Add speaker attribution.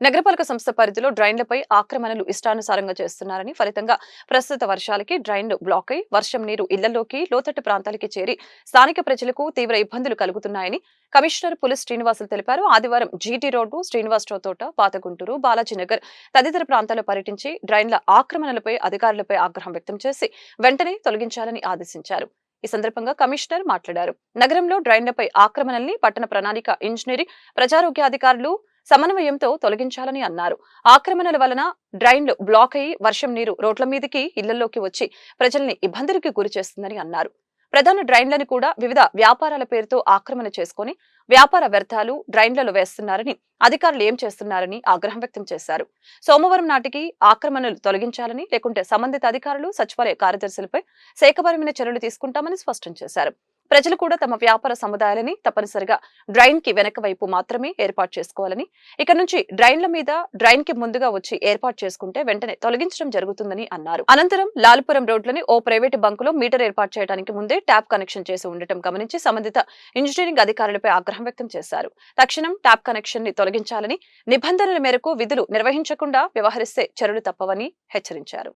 Speaker 1: నగరపాలక సంస్థ పరిధిలో డ్రైన్లపై ఆక్రమణలు ఇష్టానుసారంగా చేస్తున్నారని ఫలితంగా ప్రస్తుత వర్షాలకి డ్రైన్లు బ్లాక్ అయి వర్షం నీరు ఇళ్ళలోకి లోతట్టు ప్రాంతాలకి చేరి స్థానిక ప్రజలకు తీవ్ర ఇబ్బందులు కలుగుతున్నాయని కమిషనర్ పులిస్ శ్రీనివాసులు తెలిపారు. ఆదివారం జీటీ రోడ్డు శ్రీనివాసరావు తోట పాతగుంటూరు బాలాజీనగర్ తదితర ప్రాంతాల్లో పర్యటించి డ్రైన్ల ఆక్రమణలపై అధికారులపై ఆగ్రహం వ్యక్తం చేసి వెంటనే తొలగించాలని ఆదేశించారు. ఈ సందర్భంగా కమిషనర్ మాట్లాడారు. నగరంలో డ్రైన్లపై ఆక్రమణల్ని పట్టణ ప్రణాళిక ఇంజనీరింగ్ ప్రజారోగ్య అధికారులు సమన్వయంతో తొలగించాలని అన్నారు. ఆక్రమణల వలన డ్రైన్లు బ్లాక్ అయి వర్షం నీరు రోడ్ల మీదకి ఇళ్ళలోకి వచ్చి ప్రజల్ని ఇబ్బందులకి గురి చేస్తుందని అన్నారు. ప్రధాన డ్రైన్లను కూడా వివిధ వ్యాపారాల పేరుతో ఆక్రమణ చేసుకుని వ్యాపార వ్యర్థాలు డ్రైన్లలో వేస్తున్నారని అధికారులు ఏం చేస్తున్నారని ఆగ్రహం వ్యక్తం చేశారు. సోమవారం నాటికి ఆక్రమణలు తొలగించాలని లేకుంటే సంబంధిత అధికారులు సచివాలయ కార్యదర్శులపై శాఖపరమైన చర్యలు తీసుకుంటామని స్పష్టం చేశారు. ప్రజలు కూడా తమ వ్యాపార సముదాయాలని తప్పనిసరిగా డ్రైన్కి వెనక వైపు మాత్రమే ఏర్పాటు చేసుకోవాలని ఇక్కడ నుంచి డ్రైన్ల మీద డ్రైన్కి ముందుగా వచ్చి ఏర్పాటు చేసుకుంటే వెంటనే తొలగించడం జరుగుతుందని అన్నారు. అనంతరం లాల్పురం రోడ్లోని ఓ ప్రైవేటు బంకులో మీటర్ ఏర్పాటు చేయడానికి ముందే ట్యాప్ కనెక్షన్ చేసి ఉండటం గమనించి సంబంధిత ఇంజనీరింగ్ అధికారులపై ఆగ్రహం వ్యక్తం చేశారు. తక్షణం ట్యాప్ కనెక్షన్ని తొలగించాలని నిబంధనల మేరకు విధులు నిర్వహించకుండా వ్యవహరిస్తే చర్యలు తప్పవని హెచ్చరించారు.